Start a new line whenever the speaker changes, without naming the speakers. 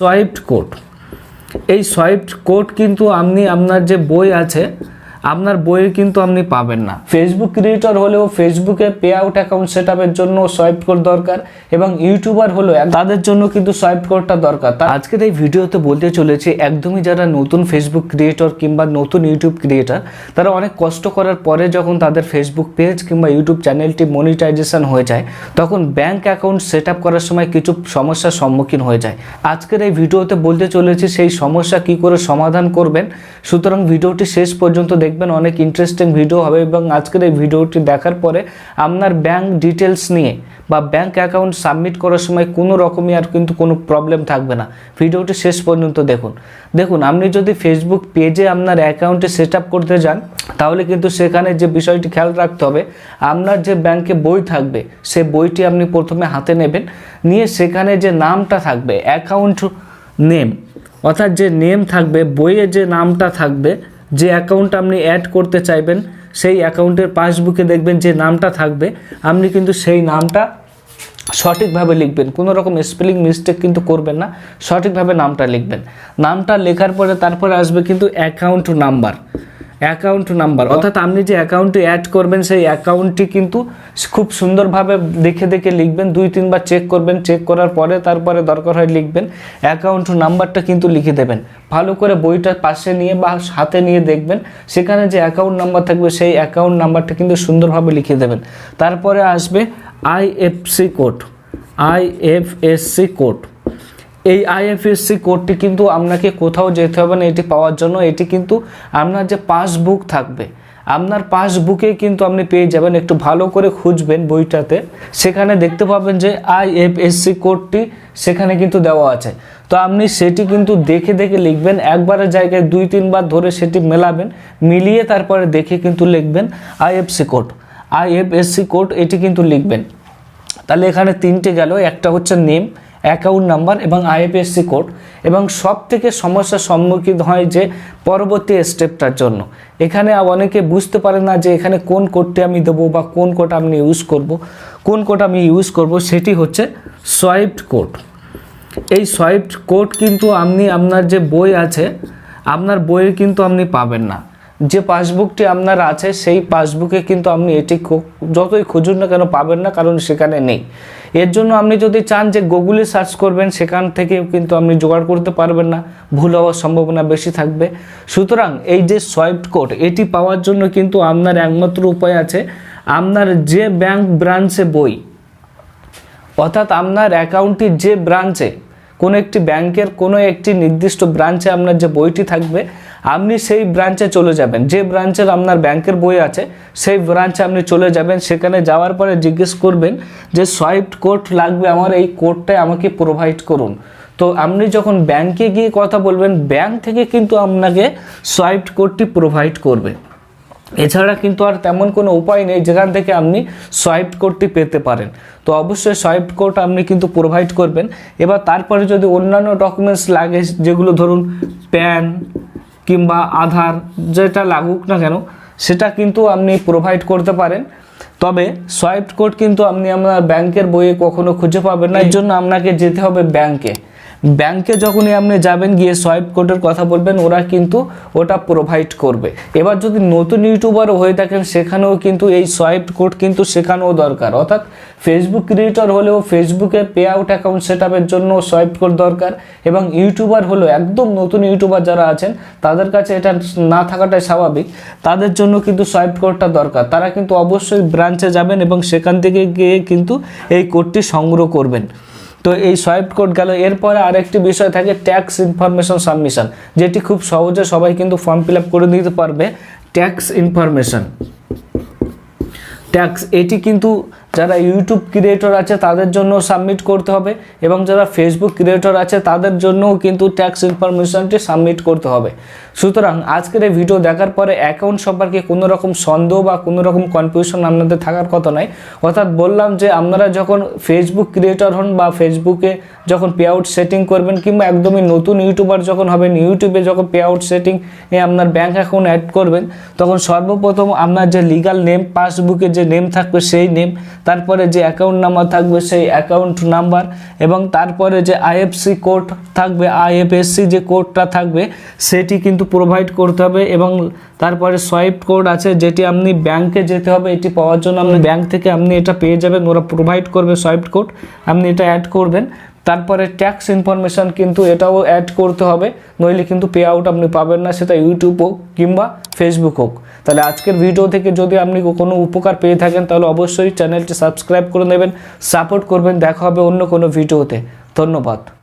সোয়াইপড code. এই সোয়াইপড code কিন্তু আপনি আপনার যে বই আছে আপনার বইয়ে কিন্তু আপনি পাবেন না। ফেসবুক ক্রিয়েটর হলেও ফেসবুকে পে আউট অ্যাকাউন্ট সেট আপের জন্য সোয়াইপ কোড দরকার এবং ইউটিউবার হলেও তাদের জন্য কিন্তু সোয়াইপ কোডটা দরকার। আজকের এই ভিডিওতে বলতে চলেছি, একদমই যারা নতুন ফেসবুক ক্রিয়েটর কিংবা নতুন ইউটিউব ক্রিয়েটর তারা অনেক কষ্ট করার পরে যখন তাদের ফেসবুক পেজ কিংবা ইউটিউব চ্যানেলটি মনিটাইজেশন হয়ে যায়, তখন ব্যাংক অ্যাকাউন্ট সেট আপ করার সময় কিছু সমস্যার সম্মুখীন হয়ে যায়। আজকের এই ভিডিওতে বলতে চলেছি, সেই সমস্যা কি করে সমাধান করবেন? সুতরাং ভিডিওটি শেষ পর্যন্ত দেখবেন অনেক ইন্টারেস্টিং ভিডিও হবে এবং আজকের এই ভিডিওটি দেখার পরে আপনার ব্যাংক ডিটেলস নিয়ে বা ব্যাংক অ্যাকাউন্ট সাবমিট করার সময় কোনো রকমই আর কিন্তু কোনো প্রবলেম থাকবে না। ভিডিওটি শেষ পর্যন্ত দেখুন। দেখুন, আপনি যদি ফেসবুক পেজে আপনার অ্যাকাউন্টে সেট আপ করতে যান, তাহলে কিন্তু সেখানে যে বিষয়টি খেয়াল রাখতে হবে, আপনার যে ব্যাংকে বই থাকবে, সে বইটি আপনি প্রথমে হাতে নেবেন, নিয়ে সেখানে যে নামটা থাকবে অ্যাকাউন্ট নেম অর্থাৎ যে নেম থাকবে, বইয়ে যে নামটা থাকবে যে অ্যাকাউন্ট আপনি অ্যাড করতে চাইবেন, সেই অ্যাকাউন্টের পাসবুকে দেখবেন যে নামটা থাকবে। আপনি কিন্তু সেই নামটা সঠিকভাবে লিখবেন। কোনো রকম স্পেলিং মিস্টেক কিন্তু করবেন না, সঠিকভাবে নামটা লিখবেন। নামটা লেখার পরে তারপরে আসবে কিন্তু অ্যাকাউন্ট নাম্বার অ্যাকাউন্ট নাম্বার অর্থাৎ আপনি যে অ্যাকাউন্টে অ্যাড করবেন, সেই অ্যাকাউন্টটি কিন্তু খুব সুন্দরভাবে দেখে দেখে লিখবেন, দুই, তিনবার চেক করবেন চেক করার পরে তারপরে দরকার হয় লিখবেন। অ্যাকাউন্ট নাম্বারটা কিন্তু লিখে দেবেন। ভালো করে বইটা পাশে নিয়ে বা হাতে নিয়ে দেখবেন, সেখানে যে অ্যাকাউন্ট নাম্বার থাকবে, সেই অ্যাকাউন্ট নাম্বারটা কিন্তু সুন্দরভাবে লিখে দেবেন। তারপরে আসবে আইএফসি কোড আইএফএসসি কোড এই আইএফএসসি কোডটি কিন্তু আপনাকে কোথাও যেতে হবে না, এটি পাওয়ার জন্য। এটি কিন্তু আপনার যে পাসবুক থাকবে, আপনার পাসবুকে কিন্তু আপনি পেয়ে যাবেন। একটু ভালো করে খুঁজবেন বইটাতে। সেখানে দেখতে পাবেন যে আইএফএসসি কোডটি সেখানে কিন্তু দেওয়া আছে। তো আপনি সেটি কিন্তু দেখে দেখে লিখবেন। একবারের জায়গায় দুই, তিনবার ধরে সেটি মেলাবেন। মিলিয়ে তারপরে দেখে কিন্তু লিখবেন আইএফসি কোড আইএফএসসি কোড এটি কিন্তু লিখবেন। তাহলে এখানে তিনটে গেল। একটা হচ্ছে নেম অ্যাকাউন্ট নাম্বার এবং আইএফএসসি কোড এবং সব থেকে সমস্যার সম্মুখীন হয় যে পরবর্তী স্টেপটার জন্য। এখানে অনেকে বুঝতে পারে না যে এখানে কোন কোডটি আমি দেবো বা কোন কোড আমি ইউজ করব। কোন কোড আমি ইউজ করব সেটি হচ্ছে সোয়াইপড কোড এই সোয়াইপড কোড কিন্তু আপনি, আপনার যে বই আছে, আপনার বইয়ে কিন্তু আপনি পাবেন না। যে পাসবুকটি আপনার আছে, সেই পাসবুকে কিন্তু আপনি এটি যতই খুঁজুন না কেন পাবেন না, কারণ সেখানে নেই। এর জন্য আপনি যদি চান যে গুগলে সার্চ করবেন, সেখান থেকেও কিন্তু আপনি জোগাড় করতে পারবেন না, ভুল হওয়ার সম্ভাবনা বেশি থাকবে। সুতরাং এই যে সোয়াইপ কোড, এটি পাওয়ার জন্য কিন্তু আপনার একমাত্র উপায় আছে, আপনার যে ব্যাংক ব্রাঞ্চে বই, অর্থাৎ আপনার অ্যাকাউন্টটি যে ব্রাঞ্চে কোনো একটি ব্যাংকের কোনো একটি নির্দিষ্ট ব্রাঞ্চে আপনার যে বইটি থাকবে, আপনি সেই ব্রাঞ্চে চলে যাবেন। যে ব্রাঞ্চের আপনার ব্যাংকের বই আছে, সেই ব্রাঞ্চে আপনি চলে যাবেন। সেখানে যাওয়ার পরে জিজ্ঞেস করবেন যে, সোয়াইপ কোড লাগবে আমার, এই কোডটাই আমাকে প্রোভাইড করুন। তো আপনি যখন ব্যাংকে গিয়ে কথা বলবেন, ব্যাংক থেকে কিন্তু আপনাকে সোয়াইপ কোডটি প্রোভাইড করবে। এছাড়া কিন্তু আর তেমন কোনো উপায় নেই যেখান থেকে আপনি সোয়াইপ কোডটি পেতে পারেন। তো অবশ্যই সোয়াইপ কোড আপনি কিন্তু প্রোভাইড করবেন। এবার তারপরে যদি অন্যান্য ডকুমেন্টস লাগে যেগুলো ধরুন প্যান কিংবা আধার যেটা লাগুক না কেন সেটা কিন্তু আপনি প্রোভাইড করতে পারেন। তবে সোয়াইপ কোড কিন্তু আপনি আপনার ব্যাংকের বইয়ে কখনো খুঁজে পাবেন না। এর জন্য আপনাকে যেতে হবে ব্যাংকে ব্যাংকে যখনই আপনি যাবেন, গিয়ে সোয়াইপ কোডের কথা বলবেন, ওরা কিন্তু ওটা প্রোভাইড করবে। এবার যদি নতুন ইউটিউবারও হয়ে থাকেন, সেখানেও কিন্তু এই সোয়াইপ কোড কিন্তু শেখানোও দরকার। অর্থাৎ ফেসবুক ক্রিয়েটর হলেও ফেসবুকে পে আউট অ্যাকাউন্ট সেট আপের জন্য সোয়াইপ কোড দরকার এবং ইউটিউবার হলেও, একদম নতুন ইউটিউবার যারা আছেন, তাদের কাছে এটা না থাকাটাই স্বাভাবিক। তাদের জন্য কিন্তু সোয়াইপ কোডটা দরকার। তারা কিন্তু অবশ্যই ব্রাঞ্চে যাবেন এবং সেখান থেকে গিয়ে কিন্তু এই কোডটি সংগ্রহ করবেন। তো এই সোয়াইপ কোড গেল। এরপরে আরেকটি বিষয় থাকে, ট্যাক্স ইনফরমেশন সাবমিশন, যেটি খুব সহজে সবাই কিন্তু ফর্ম ফিল করে দিতে পারবে। Tax information. ট্যাক্স, এটি কিন্তু যারা ইউটিউব ক্রিয়েটর আছে, তাদের জন্য সাবমিট করতে হবে এবং যারা ফেসবুক ক্রিয়েটর আছে, তাদের জন্যও কিন্তু ট্যাক্স ইনফরমেশনটি সাবমিট করতে হবে। সুতরাং আজকের এই ভিডিও দেখার পরে অ্যাকাউন্ট সম্পর্কে কোনো রকম সন্দেহ বা কোনো রকম কনফিউশন আপনাদের থাকার কথা নয়। অর্থাৎ বললাম যে, আপনারা যখন ফেসবুক ক্রিয়েটর হন বা ফেসবুকে যখন পে আউট সেটিং করবেন কিংবা একদমই নতুন ইউটিউবার যখন হবেন ইউটিউবে যখন পে আউট সেটিং এ আপনার ব্যাঙ্ক অ্যাকাউন্ট অ্যাড করবেন, তখন সর্বপ্রথম আপনার যে লিগাল নেম পাসবুকে যে নেম থাকবে, সেই নেম তারপরে যে অ্যাকাউন্ট নাম্বার থাকবে সেই অ্যাকাউন্ট নাম্বার এবং তারপরে যে আইএফসি কোড থাকবে আইএফএসসি যে কোডটা থাকবে, সেটি কিন্তু প্রোভাইড করতে হবে এবং তারপরে সোয়াইপ কোড আছে যেটি আপনি ব্যাংকে যেতে হবে, এটি পাওয়ার জন্য আপনি ব্যাংক থেকে আপনি এটা পেয়ে যাবেন, ওরা প্রোভাইড করবে সোয়াইপ কোড আপনি এটা অ্যাড করবেন। তারপরে ট্যাক্স ইনফরমেশান কিন্তু এটাও অ্যাড করতে হবে, নইলে কিন্তু পে আউট আপনি পাবেন না, সেটা ইউটিউব হোক কিংবা ফেসবুক হোক। তাহলে আজকের ভিডিও থেকে যদি আপনি কোনো উপকার পেয়ে থাকেন, তাহলে অবশ্যই চ্যানেলটি সাবস্ক্রাইব করে নেবেন সাপোর্ট করবেন, দেখা হবে অন্য কোনো ভিডিওতে ধন্যবাদ।